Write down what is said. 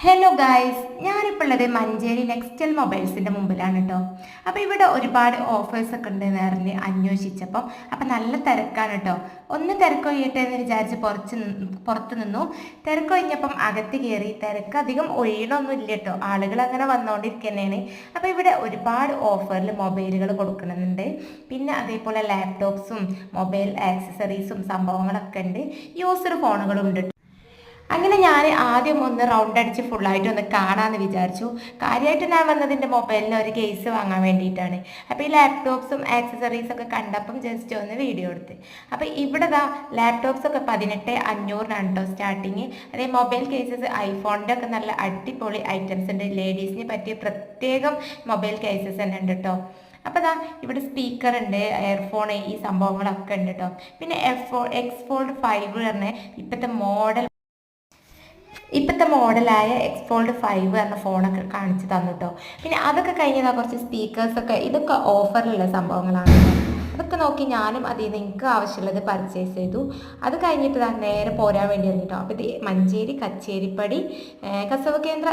Hello guys ഞാനിപ്പോൾ ഉള്ളത് Manjeri Nextel മൊബൈൽസിന്റെ മുമ്പിലാണ് കേട്ടോ അപ്പോൾ ഇവിടെ ഒരുപാട് ഓഫേഴ്സൊക്കെ ഉണ്ട് നേറിന് അന്വേഷിച്ചപ്പം അപ്പം നല്ല തിരക്കാണ് കേട്ടോ ഒന്ന് തിരക്കൊഴിയട്ടെ എന്ന് വിചാരിച്ച് പുറച്ച് പുറത്ത് നിന്നു. തിരക്ക് തിരക്കൊഴിഞ്ഞപ്പം അകത്ത് കയറി തിരക്ക് അധികം ഒഴിയണമൊന്നും ഇല്ല കേട്ടോ ആളുകൾ അങ്ങനെ വന്നുകൊണ്ടിരിക്കുന്നതാണ് അപ്പോൾ ഇവിടെ ഒരുപാട് ഓഫറിൽ മൊബൈലുകൾ കൊടുക്കുന്നുണ്ട് പിന്നെ അതേപോലെ ലാപ്ടോപ്സും മൊബൈൽ ആക്സസറീസും സംഭവങ്ങളൊക്കെ ഉണ്ട്. യൂസർ ഫോണുകളും ഉണ്ട് അങ്ങനെ ഞാൻ ആദ്യം ഒന്ന് റൗണ്ട് അടിച്ച് ഫുള്ളായിട്ട് ഒന്ന് കാണാമെന്ന് വിചാരിച്ചു. കാര്യമായിട്ട് ഞാൻ വന്നതിന്റെ മൊബൈലിന് ഒരു കേസ് വാങ്ങാൻ വേണ്ടിയിട്ടാണ്. അപ്പോൾ ഈ ലാപ്ടോപ്സും ആക്സസറീസൊക്കെ കണ്ടപ്പം ജസ്റ്റ് ഒന്ന് വീഡിയോ എടുത്ത്. അപ്പോൾ ഇവിടെ ദാ ലാപ്ടോപ്സൊക്കെ പതിനെട്ട് അഞ്ഞൂറിനാണ് കേട്ടോ സ്റ്റാർട്ടിങ് അതേ മൊബൈൽ കേസസ് ഐഫോണിന്റെ ഒക്കെ നല്ല അടിപൊളി ഐറ്റംസ് ഉണ്ട്. ലേഡീസിന് പറ്റിയ പ്രത്യേകം മൊബൈൽ കേസസ് തന്നെ ഉണ്ട് കേട്ടോ അപ്പോൾ ദാ ഇവിടെ സ്പീക്കർ ഉണ്ട് എയർഫോൺ ഈ സംഭവങ്ങളൊക്കെ ഉണ്ട് കേട്ടോ പിന്നെ എഫ് എക്സ് ഫോൾഡ് ഫൈവ് പറഞ്ഞ ഇപ്പോഴത്തെ മോഡൽ ഇപ്പോഴത്തെ മോഡലായ എക്സ്പോൾഡ് ഫൈവ് എന്ന ഫോണൊക്കെ കാണിച്ച് തന്നു കേട്ടോ പിന്നെ അതൊക്കെ കഴിഞ്ഞതാ കുറച്ച് സ്പീക്കേഴ്സൊക്കെ ഇതൊക്കെ ഓഫറിലുള്ള സംഭവങ്ങളാണ്. അതൊക്കെ നോക്കി ഞാനും അതിൽ നിന്ന് എനിക്ക് ആവശ്യമുള്ളത് പർച്ചേസ് ചെയ്തു. അത് കഴിഞ്ഞിട്ട് നേരെ പോരാൻ വേണ്ടി ഇറങ്ങിട്ടോ അപ്പോൾ ഇത് മഞ്ചേരി കച്ചേരിപ്പടി കസവ കേന്ദ്ര